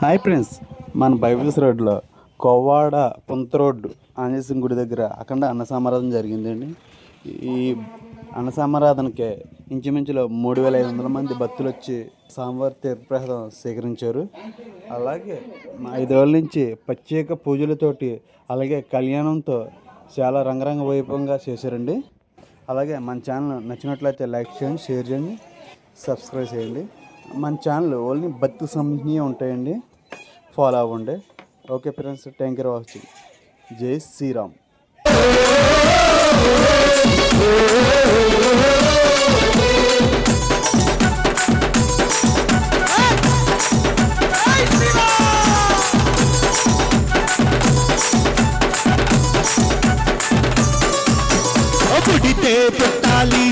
Hi friends మన Bibles రోడ్లో Kovvada పుంత road Anjaneya గుడి దగ్గర అఖండ అన్న సమారాధన జరిగిందండి. ఈ అన్న సమారాధనకి ఇంచుమించులో మూడు వేల ఐదు వందల మంది భక్తులు వచ్చి స్వామివారి తీర్థప్రసాదం స్వీకరించారు అలాగే మా ఐదు రోజుల నుంచి ప్రత్యేక పూజలతోటి అలాగే కళ్యాణంతో చాలా రంగరంగ వైభవంగా చేశారండి. అలాగే మన ఛానల్ నచ్చినట్లయితే లైక్ చేయండి షేర్ చేయండి సబ్స్క్రైబ్ చేయండి. మన ఛానల్ ఓన్లీ బతుకు సంబంధించి ఉంటాయండి. ఫాలో అవ్వండి. Okay friends thank you watching జై శ్రీరామ్. పుట్టాలి.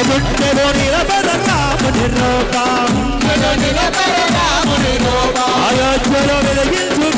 గుండెలో నిలబడ రాముని రూపం అయోధ్యలో వెలిగించు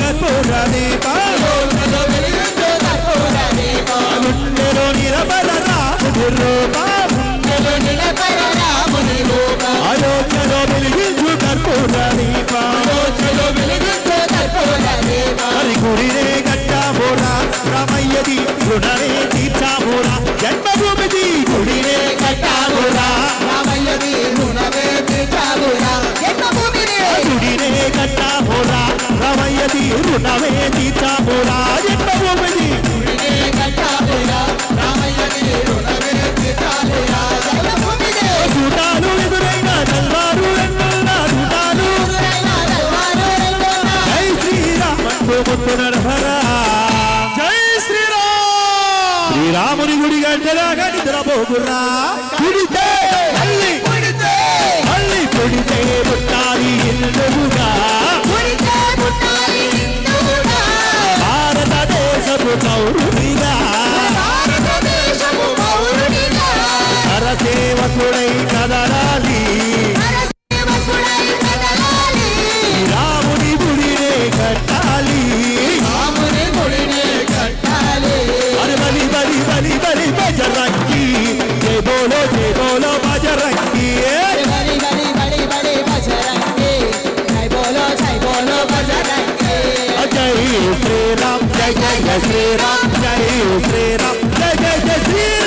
శ్రీరాముని గుడి గంటలాగా శ్రీరామ్ జయ జయ శ్రీరామ్ జయ శ్రీరామ్ జయ జయ శ్రీరామ్.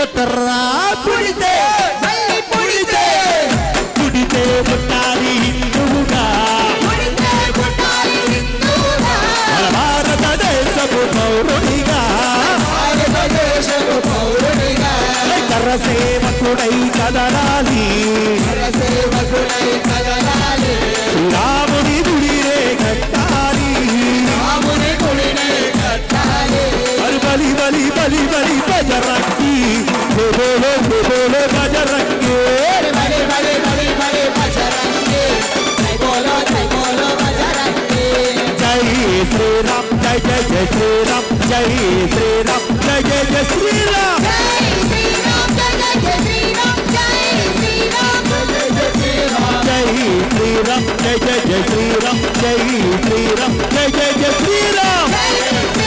కొట్టరా పుడితే మళ్ళీ పుడితే పుడితే పుట్టాలి హిందువుగా మన భారతదేశపు పౌరుడిగా. భారతదేశపు పౌరునిగా కర్ర సేవకుడై కదలాలి. జై శ్రీరామ్ జై శ్రీరామ్ జయ జయ శ్రీరామ్ జై శ్రీరామ్ జయ జయ శ్రీరామ్ జై శ్రీరామ్ జయ జయ జై శ్రీరామ్